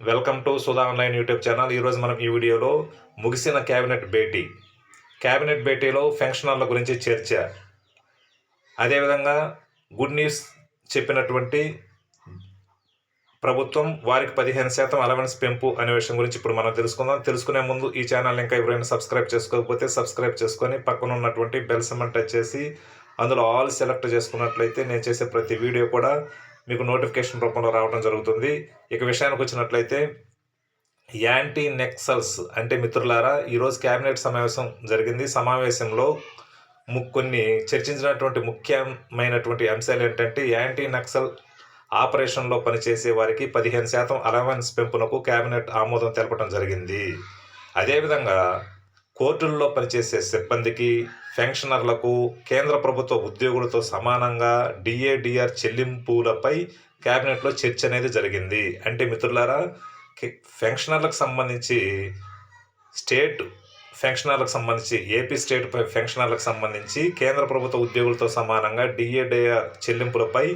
Welcome to Sudha online YouTube channel. ఈరోజు మనం ఈ వీడియోలో ముగిసిన క్యాబినెట్ భేటీ. క్యాబినెట్ భేటీలో ఫంక్షనర్ల గురించి చర్చ. అదేవిధంగా గుడ్ న్యూస్ చెప్పినటువంటి ప్రభుత్వం వారికి పదిహేను శాతం అలవెన్స్ పెంపు అనే విషయం గురించి ఇప్పుడు మనం తెలుసుకుందాం. తెలుసుకునే ముందు ఈ ఛానల్ ఇంకా ఎవరైనా సబ్స్క్రైబ్ చేసుకోకపోతే సబ్స్క్రైబ్ చేసుకొని పక్కన ఉన్నటువంటి బెల్ సిమ్మని టచ్ చేసి అందులో ఆల్ సెలెక్ట్ చేసుకున్నట్లయితే నేను చేసే ప్రతి వీడియో కూడా మీకు నోటిఫికేషన్ రూపంలో రావడం జరుగుతుంది. ఇక విషయానికి వచ్చినట్లయితే యాంటీ నెక్సల్స్ అంటే మిత్రులారా ఈరోజు కేబినెట్ సమావేశం జరిగింది. సమావేశంలో కొన్ని చర్చించినటువంటి ముఖ్యమైనటువంటి అంశాలు ఏంటంటే యాంటీ నక్సల్ ఆపరేషన్లో పనిచేసే వారికి పదిహేను శాతం అలవెన్స్ పెంపునకు కేబినెట్ ఆమోదం తెలపడం జరిగింది. అదేవిధంగా కోర్టుల్లో పనిచేసే సిబ్బందికి పెన్షనర్లకు కేంద్ర ప్రభుత్వ ఉద్యోగులతో సమానంగా డిఏడిఆర్ చెల్లింపులపై క్యాబినెట్లో చర్చ అనేది జరిగింది. అంటే మిత్రులారా పెన్షనర్లకు సంబంధించి స్టేట్ పెన్షనర్లకు సంబంధించి ఏపీ స్టేట్ పై పెన్షనర్లకు సంబంధించి కేంద్ర ప్రభుత్వ ఉద్యోగులతో సమానంగా డిఏడిఆర్ చెల్లింపులపై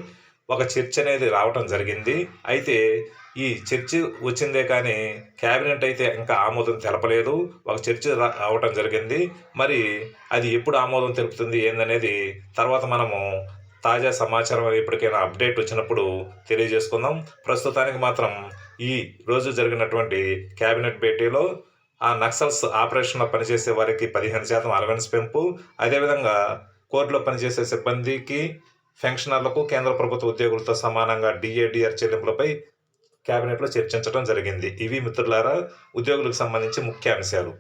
ఒక చర్చ అనేది రావటం జరిగింది. అయితే ఈ చర్చ వచ్చిందే కానీ కేబినెట్ అయితే ఇంకా ఆమోదం తెలపలేదు. ఒక చర్చ రా- రావటం జరిగింది. మరి అది ఎప్పుడు ఆమోదం తెలుపుతుంది ఏందనేది తర్వాత మనము తాజా సమాచారం ఎప్పటికైనా అప్డేట్ వచ్చినప్పుడు తెలియజేసుకుందాం. ప్రస్తుతానికి మాత్రం ఈ రోజు జరిగినటువంటి కేబినెట్ భేటీలో ఆ నక్సల్స్ ఆపరేషన్లో పనిచేసే వారికి పదిహేను శాతం అలవెన్స్ పెంపు అదేవిధంగా కోర్టులో పనిచేసే సిబ్బందికి పెన్షనర్లకు కేంద్ర ప్రభుత్వ ఉద్యోగులతో సమానంగా డిఏడిఆర్ చెల్లింపులపై కేబినెట్లో చర్చించడం జరిగింది. ఇవి మిత్రులారా ఉద్యోగులకు సంబంధించి ముఖ్య అంశాలు.